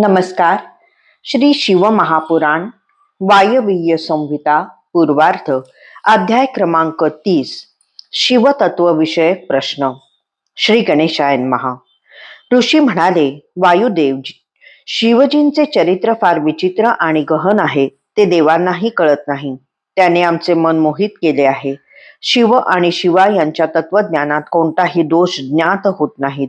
नमस्कार. श्री शिवमहापुराण वायवीय संहिता पूर्वार्थ अध्याय क्रमांक तीस शिवतत्वविषयक प्रश्न. श्री गणेशायन महा ऋषी म्हणाले वायुदेव शिवजींचे चरित्र फार विचित्र आणि गहन आहे ते देवांनाही कळत नाही. त्याने आमचे मन मोहित केले आहे. शिव आणि शिवा यांच्या तत्वज्ञानात कोणताही दोष ज्ञात होत नाहीत.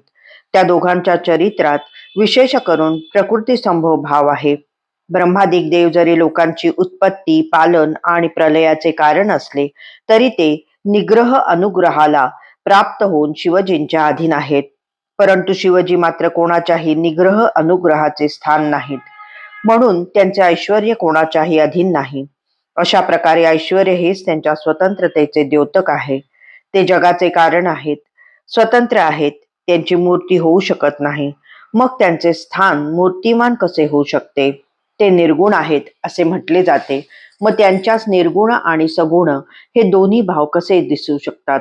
त्या दोघांच्या चरित्रात विशेष करून प्रकृती संभव भाव आहे. ब्रह्मादिक देव जरी लोकांची उत्पत्ती पालन आणि प्रलयाचे कारण असले तरी ते निग्रह अनुग्रहाला प्राप्त होऊन शिवजींच्या अधीन आहेत. परंतु शिवजी मात्र कोणाच्याही निग्रह अनुग्रहाचे स्थान नाहीत. म्हणून त्यांचे ऐश्वर कोणाच्याही अधीन नाही. अशा प्रकारे ऐश्वर हेच त्यांच्या स्वतंत्रतेचे द्योतक आहे. ते जगाचे कारण आहेत स्वतंत्र आहेत त्यांची मूर्ती होऊ शकत नाही. मग त्यांचे स्थान मूर्तिमान कसे होऊ शकते? ते निर्गुण आहेत असे म्हटले जाते. मग त्यांच्याच निर्गुण आणि सगुण हे दोन्ही भाव कसे दिसू शकतात?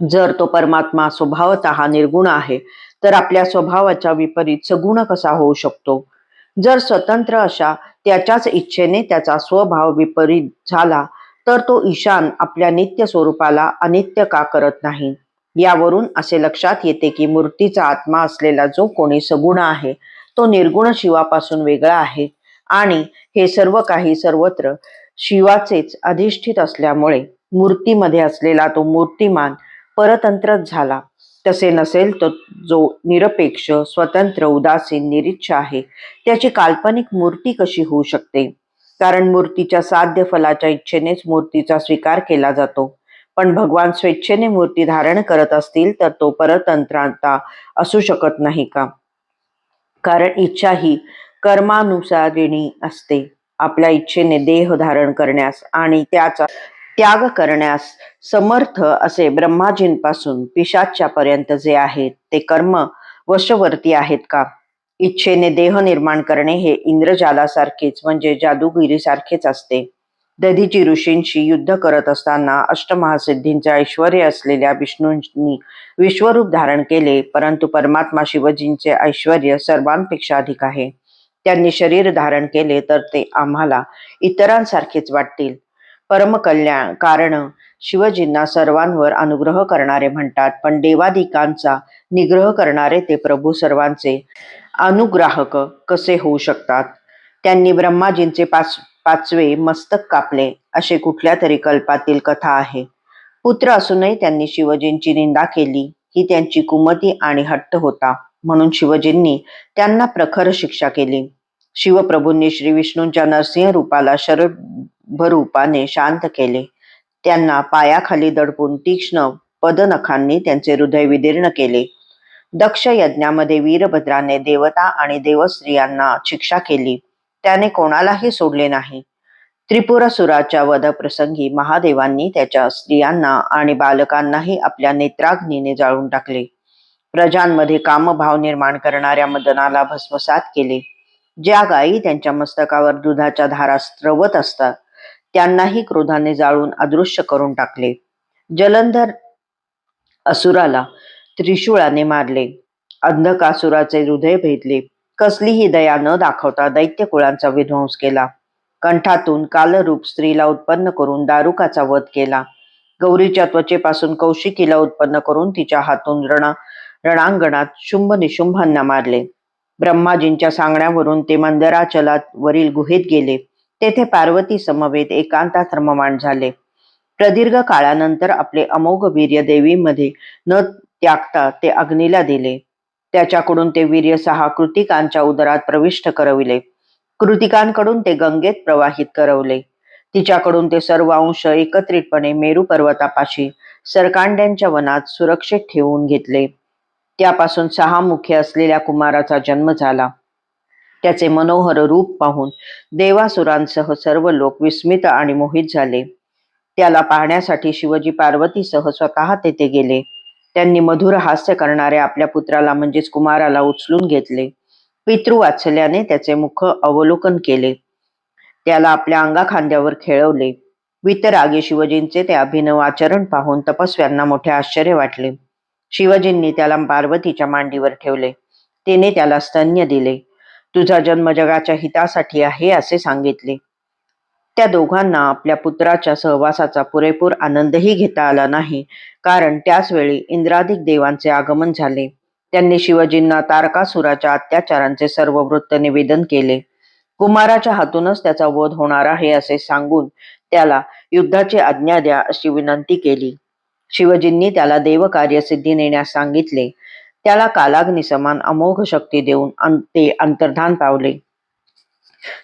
जर तो परमात्मा स्वभावतः निर्गुण आहे तर आपल्या स्वभावाच्या विपरीत सगुण कसा होऊ शकतो? जर स्वतंत्र अशा त्याच्याच इच्छेने त्याचा स्वभाव विपरीत झाला तर तो ईशान आपल्या नित्य स्वरूपाला अनित्य का करत नाही? यावरून असे लक्षात येते की मूर्तीचा आत्मा असलेला जो कोणी सगुण आहे तो निर्गुण शिवापासून वेगळा आहे. आणि हे सर्व काही सर्वत्र शिवाचेच अधिष्ठित असल्यामुळे मूर्तीमध्ये असलेला तो मूर्तिमान परतंत्रच झाला. तसे नसेल तर जो निरपेक्ष स्वतंत्र उदासीन निरीच्छ आहे त्याची काल्पनिक मूर्ती कशी होऊ शकते? कारण मूर्तीच्या साध्य फलाच्या इच्छेनेच मूर्तीचा स्वीकार केला जातो. पण भगवान स्वेच्छेने मूर्ती धारण करत असतील तर तो परतंत्रांता असू शकत नाही का? कारण इच्छा ही कर्मानुसारिणी असते. आपल्या इच्छेने देह धारण करण्यास आणि त्याचा त्याग करण्यास समर्थ असे ब्रह्माजींपासून पिशाच्यापर्यंत जे आहेत ते कर्म वशवर्ती आहेत का? इच्छेने देह निर्माण करणे हे इंद्रजालासारखेच म्हणजे जादूगिरीसारखेच असते. दधीची ऋषींशी युद्ध करत असताना अष्टमहासिद्धींचे ऐश्वर असलेल्या विष्णूंनी विश्वरूप धारण केले परंतु परमात्मा शिवजींचे ऐश्वर सर्वांपेक्षा अधिक आहे. त्यांनी शरीर धारण केले तर ते आम्हाला इतरांसारखेच वाटतील. परमकल्याण कारण शिवजींना सर्वांवर अनुग्रह करणारे म्हणतात पण देवादिकांचा निग्रह करणारे ते प्रभू सर्वांचे अनुग्राहक कसे होऊ शकतात? त्यांनी ब्रह्माजींचे पाच पाचवे मस्तक कापले असे कुठल्या तरी कल्पातील कथा आहे. पुत्र असूनही त्यांनी शिवजींची निंदा केली. ही त्यांची कुमती आणि हट्ट होता. म्हणून शिवजींनी त्यांना प्रखर शिक्षा केली. शिवप्रभूंनी श्री विष्णूंच्या नरसिंह रूपाला शरभ रूपाने शांत केले. त्यांना पायाखाली दडपून तीक्ष्ण पदनखांनी त्यांचे हृदय विदीर्ण केले. दक्ष यज्ञामध्ये वीरभद्राने देवता आणि देवस्त्रियांना शिक्षा केली. त्याने कोणालाही सोडले नाही. त्रिपुरासुराच्या वधप्रसंगी महादेवांनी त्याच्या स्त्रियांना आणि बालकांनाही आपल्या नेत्राग्नीने जाळून टाकले. प्रजांमध्ये कामभाव निर्माण करणाऱ्या मदनाला भस्मसात केले. ज्या गायी त्यांच्या मस्तकावर दुधाच्या धारा स्त्रवत असतात त्यांनाही क्रोधाने जाळून अदृश्य करून टाकले. जलंधर असुराला त्रिशूळाने मारले. अंधकासुराचे हृदय भेदले. कसलीही दया न दाखवता दैत्य कुळांचा विध्वंस केला. कंठातून कालरूप स्त्रीला उत्पन्न करून दारुकाचा वध केला. गौरीच्या त्वचेपासून कौशिकीला उत्पन्न करून तिच्या हातून रणा रणांगणात शुंभ निशुंभांना मारले. ब्रह्माजींच्या सांगण्यावरून ते मंदराचलात वरील गुहेत गेले. तेथे पार्वती समवेत एकांतात रममाण झाले. प्रदीर्घ काळानंतर आपले अमोघ वीर्य देवीमध्ये न त्यागता ते अग्नीला दिले. त्याच्याकडून ते वीर्य सहा कृतिकांच्या उदरात प्रविष्ट करविले. कृतिकांकडून ते गंगेत प्रवाहित करवले. तिच्याकडून ते सर्व अंश एकत्रितपणे मेरू पर्वतापाशी सरकांड्यांच्या वनात सुरक्षित ठेवून घेतले. त्यापासून सहा मुखे असलेल्या कुमाराचा जन्म झाला. त्याचे मनोहर रूप पाहून देवासुरांसह सर्व लोक विस्मित आणि मोहित झाले. त्याला पाहण्यासाठी शिवजी पार्वतीसह स्वतः तेथे गेले. त्यांनी मधुर हास्य करणाऱ्या आपल्या पुत्राला म्हणजेच कुमाराला उचलून घेतले. पितृवात्सल्याने त्याचे मुख अवलोकन केले. त्याला आपल्या अंगा खांद्यावर खेळवले. वितरागी शिवजींचे ते अभिनव आचरण पाहून तपस्व्यांना मोठे आश्चर्य वाटले. शिवजींनी त्याला पार्वतीच्या मांडीवर ठेवले. तिने त्याला स्तन्य दिले. तुझा जन्म जगाच्या हितासाठी आहे असे सांगितले. त्या दोघांना आपल्या पुत्राच्या सहवासाचा पुरेपूर आनंदही घेता आला नाही. कारण त्याच वेळी देवांचे आगमन झाले. त्यांनी शिवजींना तारकासुराच्या अत्याचारांचे सर्व वृत्त निवेदन केले. कुमाराच्या हातूनच त्याचा वध होणार आहे असे सांगून त्याला युद्धाची आज्ञा द्या अशी विनंती केली. शिवजींनी त्याला देवकार्य सिद्धी नेण्यास सांगितले. त्याला कालाग्नी समान अमोघ शक्ती देऊन ते अंतर्धान पावले.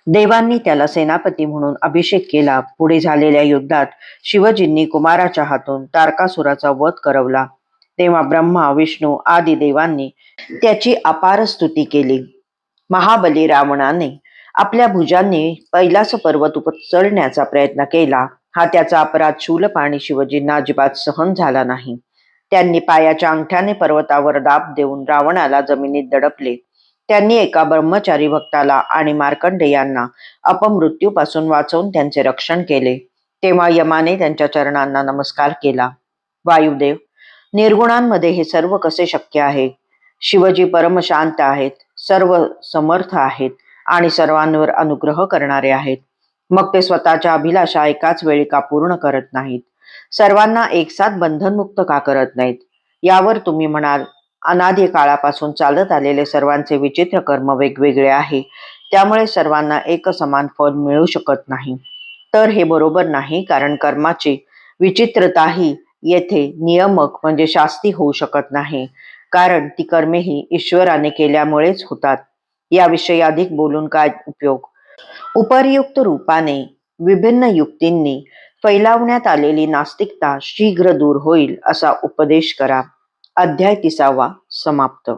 देवांनी त्याला सेनापती म्हणून अभिषेक केला. पुढे झालेल्या युद्धात शिवजींनी कुमाराच्या हातून तारकासुराचा वध करवला. तेव्हा ब्रह्मा विष्णू आदी देवांनी त्याची अपार स्तुती केली. महाबली रावणाने आपल्या भुजांनी कैलास पर्वत उचलण्याचा प्रयत्न केला. हा त्याचा अपराध शूलपाणी शिवजींना अजिबात सहन झाला नाही. त्यांनी पायाच्या अंगठ्याने पर्वतावर दाब देऊन रावणाला जमिनीत दडपले. त्यांनी एका ब्रह्मचारी भक्ताला आणि मार्कंडेयांना अपमृत्यूपासून वाचवून त्यांचे रक्षण केले. तेव्हा यमाने त्यांच्या चरणांना नमस्कार केला. वायुदेव निर्गुणांमध्ये हे सर्व कसे शक्य आहे? शिवजी परमशांत आहेत सर्व समर्थ आहेत आणि सर्वांवर अनुग्रह करणारे आहेत. मग ते स्वतःच्या अभिलाषा एकाच वेळी का पूर्ण करत नाहीत? सर्वांना एकसाथ बंधनमुक्त का करत नाहीत? यावर तुम्ही म्हणाल अनादी काळापासून चालत आलेले सर्वांचे विचित्र कर्म वेगवेगळे आहे. त्यामुळे सर्वांना एक समान फल मिळू शकत नाही. तर हे बरोबर नाही कारण कर्माची विचित्रताही येथे नियमक म्हणजे शास्ती होऊ शकत नाही. कारण ती कर्मेही ईश्वराने केल्यामुळेच होतात. याविषयी अधिक बोलून काय उपयोग? उपर्युक्त रूपाने विभिन्न युक्तींनी फैलावण्यात आलेली नास्तिकता शीघ्र दूर होईल असा उपदेश करा. अध्याय तिसावा समाप्त.